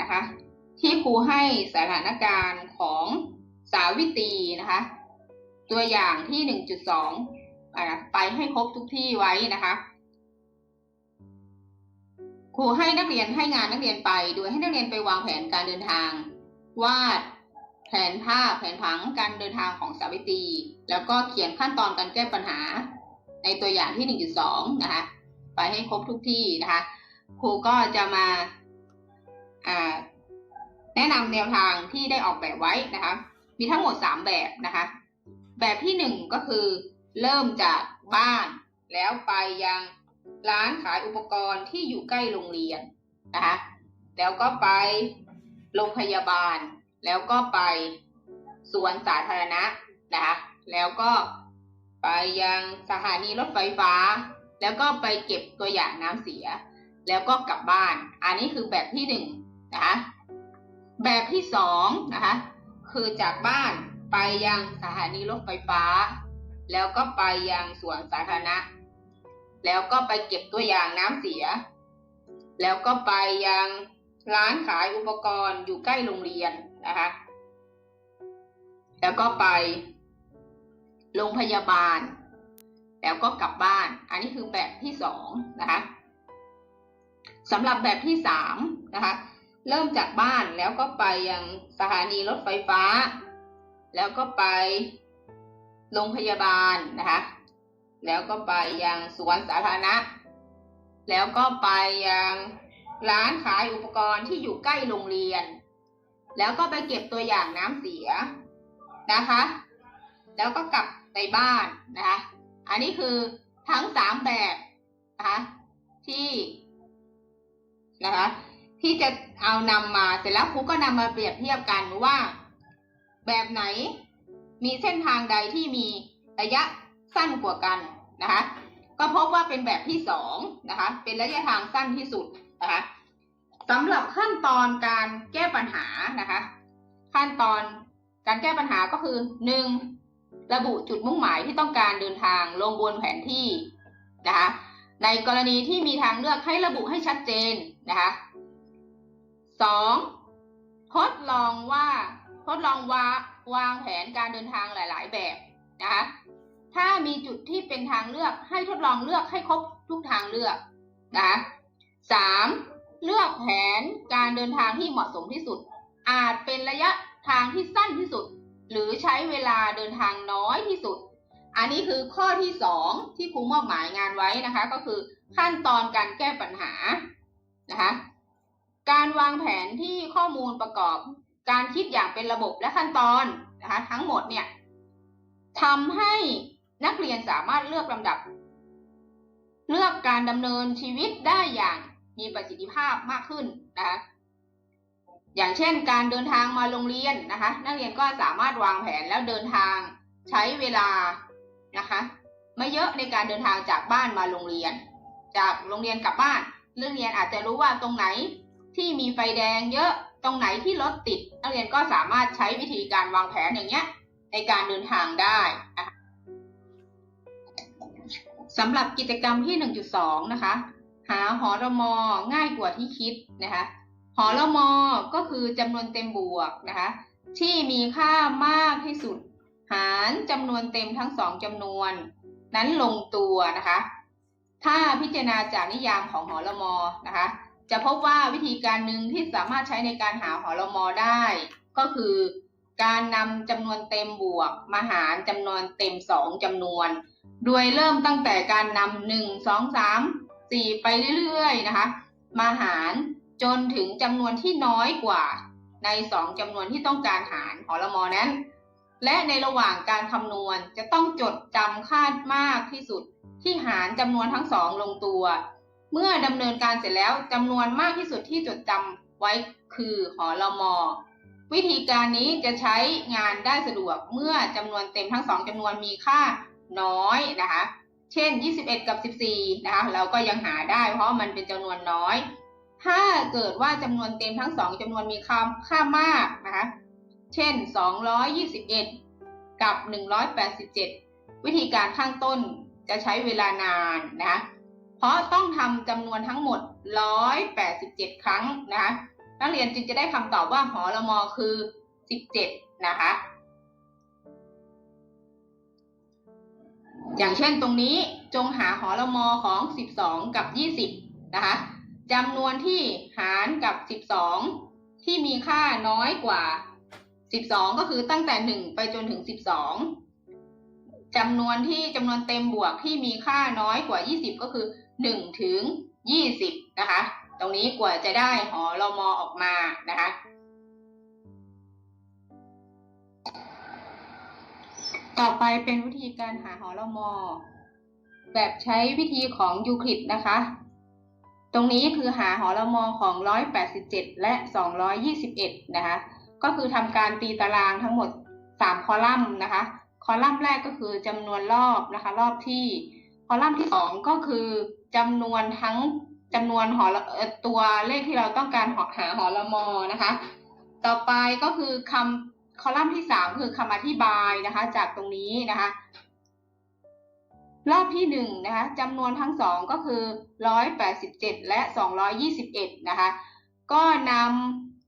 นะคะ ที่ครูให้สถานการณ์ของสาวิตรีนะคะ ตัวอย่างที่หนึ่งจุดสองไปให้ครบทุกที่ไว้นะคะ ครูให้นักเรียนให้งานนักเรียนไป โดยให้นักเรียนไปวางแผนการเดินทาง วาดแผนภาพแผนผังการเดินทางของสาวิตรีแล้วก็เขียนขั้นตอนการแก้ปัญหา ในตัวอย่างที่หนึ่งจุดสองนะคะ ไปให้ครบทุกที่นะคะ ครูก็จะมา แนะนำแนวทางที่ได้ออกแบบไว้นะคะ มีทั้งหมดสามแบบนะคะ แบบที่หนึ่งก็คือเริ่มจากบ้าน แล้วไปยังร้านขายอุปกรณ์ที่อยู่ใกล้โรงเรียนนะคะ แล้วก็ไปโรงพยาบาล แล้วก็ไปสวนสาธารณะนะคะ แล้วก็ไปยังสถานีรถไฟฟ้า แล้วก็ไปเก็บตัวอย่างน้ำเสีย แล้วก็กลับบ้าน อันนี้คือแบบที่หนึ่ง นะแบบที่สองนะคะคือจากบ้านไปยังสถานีรถไฟฟ้า แล้วก็ไปยังสวนสาธารณะ แล้วก็ไปเก็บตัวอย่างน้ำเสีย แล้วก็ไปยังร้านขายอุปกรณ์อยู่ใกล้โรงเรียนนะคะแล้วก็ไปโรงพยาบาล แล้วก็กลับบ้าน อันนี้คือแบบที่สองนะคะสำหรับแบบที่สามนะคะ เริ่มจากบ้านแล้วก็ไปยังสถานีรถไฟฟ้า แล้วก็ไปโรงพยาบาลนะคะ แล้วก็ไปยังสวนสาธารณะ แล้วก็ไปยังร้านขายอุปกรณ์ที่อยู่ใกล้โรงเรียน แล้วก็ไปเก็บตัวอย่างน้ำเสียนะคะ แล้วก็กลับไปบ้านนะคะ อันนี้คือทั้งสามแบบนะคะที่นะคะ ที่จะเอานำมาเสร็จแล้วครูก็นำมาเปรียบเทียบกันว่า แบบไหนมีเส้นทางใดที่มีระยะสั้นกว่ากันนะคะ ก็พบว่าเป็นแบบที่สองนะคะ เป็นระยะทางสั้นที่สุดนะคะสำหรับขั้นตอนการแก้ปัญหานะคะ ขั้นตอนการแก้ปัญหาก็คือหนึ่งระบุจุดมุ่งหมายที่ต้องการเดินทางลงบนแผนที่นะคะในกรณีที่มีทางเลือกให้ระบุให้ชัดเจนนะคะ สองทดลองว่าทดลองวาวางแผนการเดินทางหลาย ๆ แบบนะคะถ้ามีจุดที่เป็นทางเลือกให้ทดลองเลือกให้ครบทุกทางเลือกนะคะสามเลือกแผนการเดินทางที่เหมาะสมที่สุด อาจเป็นระยะทางที่สั้นที่สุด หรือใช้เวลาเดินทางน้อยที่สุด อันนี้คือข้อที่สองที่ครูมอบหมายงานไว้นะคะ ก็คือขั้นตอนการแก้ปัญหานะคะ การวางแผนที่ข้อมูลประกอบ การคิดอย่างเป็นระบบและขั้นตอนนะคะทั้งหมดเนี่ยทำให้นักเรียนสามารถเลือกลำดับ เลือกการดำเนินชีวิตได้อย่างมีประสิทธิภาพมากขึ้นนะคะอย่างเช่น การเดินทางมาโรงเรียนนะคะ นักเรียนก็สามารถวางแผนแล้วเดินทางใช้เวลานะคะไม่เยอะในการเดินทางจากบ้านมาโรงเรียน จากโรงเรียนกลับบ้านนักเรียนอาจจะรู้ว่าตรงไหน ที่มีไฟแดงเยอะตรงไหนที่รถติด นักเรียนก็สามารถใช้วิธีการวางแผนอย่างเงี้ยในการเดินทางได้สำหรับกิจกรรมที่ 1.2 นะคะ หาหอรมอง่ายกว่าที่คิดนะคะหอรมอก็คือจำนวนเต็มบวกนะคะที่มีค่ามากที่สุด หารจำนวนเต็มทั้งสองจำนวน นั้นลงตัวนะคะ ถ้าพิจารณาจากนิยามของหอรมอนะคะ จะพบว่าวิธีการหนึ่งที่สามารถใช้ในการหาหอรมอได้ ก็คือการนำจำนวนเต็มบวก มาหารจำนวนเต็มสองจำนวน โดยเริ่มตั้งแต่การนำหนึ่งสองสามสี่ไปเรื่อยๆนะคะ มาหารจนถึงจำนวนที่น้อยกว่า ในสองจำนวนที่ต้องการหารหอรมอนั้น และในระหว่างการคำนวณจะต้องจดจำคาดมากที่สุดที่หารจำนวนทั้งสองลงตัว เมื่อดำเนินการเสร็จแล้วจำนวนมากที่สุดที่จดจำไว้คือหอรมอวิธีการนี้จะใช้งานได้สะดวกเมื่อจำนวนเต็มทั้งสองจำนวนมีค่าน้อยนะคะ เช่น 21 กับ 14 นะคะ เราก็ยังหาได้เพราะมันเป็นจำนวนน้อย ถ้าเกิดว่าจำนวนเต็มทั้งสองจำนวนมีค่าค่ามากนะคะ เช่น 221 กับ 187 วิธีการข้างต้นจะใช้เวลานานนะะ ราะต้องทำจำนวนทั้งหมด 187 ครั้งนะคะนักเรียนจึงจะได้คำตอบว่าหอละมอคือ 17 นะคะ อย่างเช่นตรงนี้จงหาหอละมอของ 12 กับ 20 นะคะจำนวนที่หารกับ 12 ที่มีค่าน้อยกว่า 12 ก็คือตั้งแต่ 1 ไปจนถึง 12 จำนวนที่จำนวนเต็มบวกที่มีค่าน้อยกว่า 20 ก็คือ1ถึง20 นะคะ ตรงนี้กว่าจะได้หอละมอออกมานะคะ ต่อไปเป็นวิธีการหาหอละมอ แบบใช้วิธีของยูคลิดนะคะ ตรงนี้คือหาหอละมอของ 187 และ 221 นะคะ ก็คือทำการตีตารางทั้งหมด 3 คอลัมน์นะคะ คอลัมน์แรกก็คือจำนวนรอบนะคะ รอบที่ คอลัมน์ที่ 2 ก็คือจำนวนทั้งจำนวนหอตัวเลขที่เราต้องการหาหาหอละมอนะคะ ต่อไปก็คือคำคอลัมน์ที่สามคือคำอธิบายนะคะ จากตรงนี้นะคะรอบที่หนึ่งนะคะจำนวนทั้งสองก็คือร้อยแปดสิบเจ็ดและสองร้อยยี่สิบเอ็ดนะคะ ก็น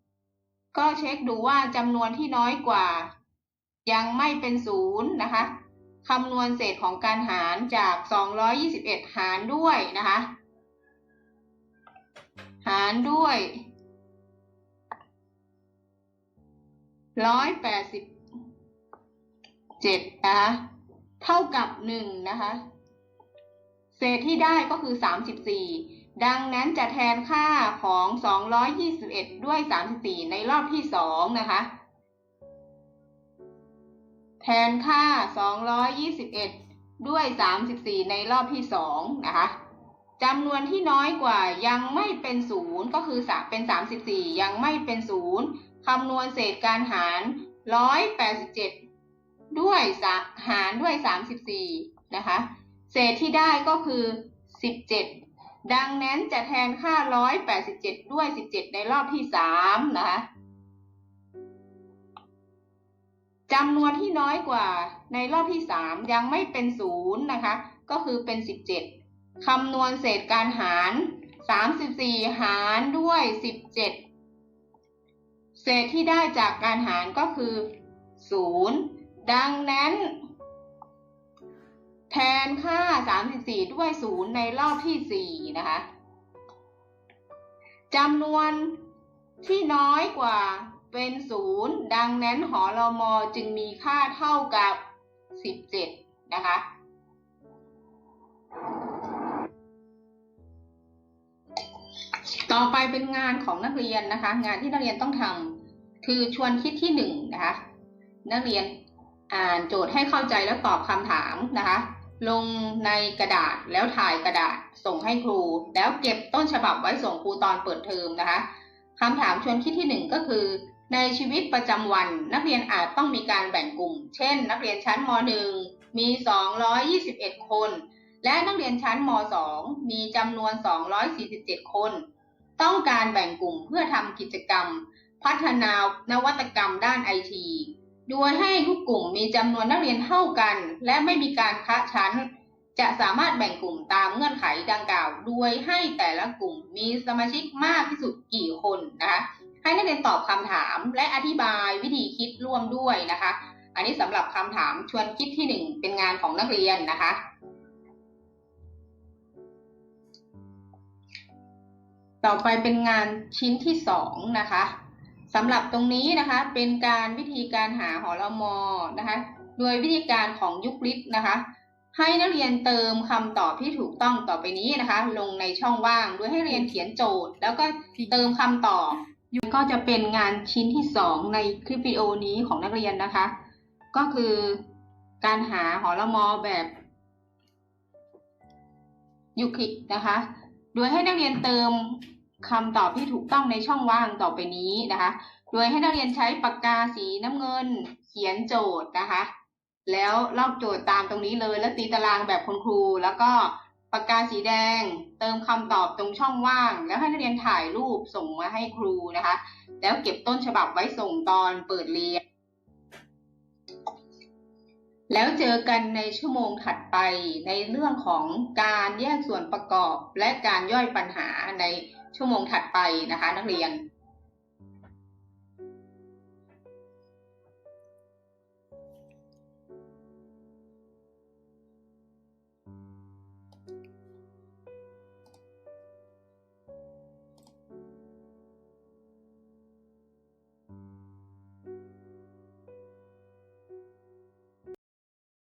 ำก็เช็คดูว่าจำนวนที่น้อยกว่า ยังไม่เป็นศูนย์นะคะคำนวณเศษของการหารจากสองร้อยยี่สิบเอ็ดหารด้วยนะคะ หารด้วยร้อยแปดสิบเจ็ดนะคะ เท่ากับหนึ่งนะคะ เศษที่ได้ก็คือสามสิบสี่ดังนั้นจะแทนค่าของสองร้อยยี่สิบเอ็ดด้วยสามสิบสี่ในรอบที่สองนะคะ แทนค่าสองร้อยยี่สิบเอ็ดด้วยสามสิบสี่ในรอบที่สองนะคะจำนวนที่น้อยกว่ายังไม่เป็นศูนย์ก็คือเป็นสามสิบสี่ยังไม่เป็นศูนย์คำนวณเศษการหารร้อยแปดสิบเจ็ดด้วยหารด้วยสามสิบสี่นะคะ เศษที่ได้ก็คือสิบเจ็ดดังนั้นจะแทนค่าร้อยแปดสิบเจ็ดด้วยสิบเจ็ดในรอบที่สามนะคะ จำนวนที่น้อยกว่าในรอบที่สามยังไม่เป็นศูนย์นะคะ ก็คือเป็นสิบเจ็ดคำนวณเศษการหาร 34 หารด้วย 17 เศษที่ได้จากการหารก็คือ 0 ดังนั้น แทนค่า 34 ด้วย 0 ในรอบที่ 4 นะคะจำนวนที่น้อยกว่า เป็น0ดังนั้นหอลมอจึงมีค่าเท่ากับ 17 นะคะ ต่อไปเป็นงานของนักเรียนนะคะ งานที่นักเรียนต้องทำคือชวนคิดที่หนึ่งนะคะ นักเรียนอ่านโจทย์ให้เข้าใจแล้วตอบคำถามนะคะ ลงในกระดาษแล้วถ่ายกระดาษส่งให้ครู แล้วเก็บต้นฉบับไว้ส่งครูตอนเปิดเทอมนะคะคำถามชวนคิดที่หนึ่งก็คือ ในชีวิตประจำวันนักเรียนอาจต้องมีการแบ่งกลุ่ม เช่น นักเรียนชั้นม .1 มี 221 คน และนักเรียนชั้นม .2 มีจำนวน 247 คน ต้องการแบ่งกลุ่มเพื่อทำกิจกรรม พัฒนานวัตกรรมด้านไอทีโดยให้ทุกกลุ่มมีจำนวนนักเรียนเท่ากัน และไม่มีการคะชั้น จะสามารถแบ่งกลุ่มตามเงื่อนไขดังกล่าว โดยให้แต่ละกลุ่มมีสมาชิกมากที่สุดกี่คนนะคะ ให้นักเรียนตอบคำถามและอธิบายวิธีคิดร่วมด้วยนะคะ อันนี้สำหรับคำถามชวนคิดที่หนึ่งเป็นงานของนักเรียนนะคะ ต่อไปเป็นงานชิ้นที่สองนะคะสำหรับตรงนี้นะคะเป็นการวิธีการหาหอละมอนะคะโดยวิธีการของยุคลิปนะคะ ให้นักเรียนเติมคำตอบที่ถูกต้องต่อไปนี้นะคะ ลงในช่องว่างโดยให้เรียนเขียนโจทย์ แล้วก็เติมคำตอบ ก็จะเป็นงานชิ้นที่สองในคลิปวิดีโอนี้ของนักเรียนนะคะ ก็คือการหาหอละมอแบบยูคลิปนะคะ โดยให้นักเรียนเติมคำตอบที่ถูกต้องในช่องว่างต่อไปนี้นะคะ โดยให้นักเรียนใช้ปากกาสีน้ำเงิน เขียนโจทย์นะคะ แล้วลอกโจทย์ตามตรงนี้เลย แล้วตีตารางแบบคุณครูแล้วก็ ปากกาสีแดง เติมคำตอบตรงช่องว่าง แล้วให้นักเรียนถ่ายรูปส่งมาให้ครูนะคะ แล้วเก็บต้นฉบับไว้ส่งตอนเปิดเรียน แล้วเจอกันในชั่วโมงถัดไปในเรื่องของการแยกส่วนประกอบและการย่อยปัญหาในชั่วโมงถัดไปนะคะ นักเรียน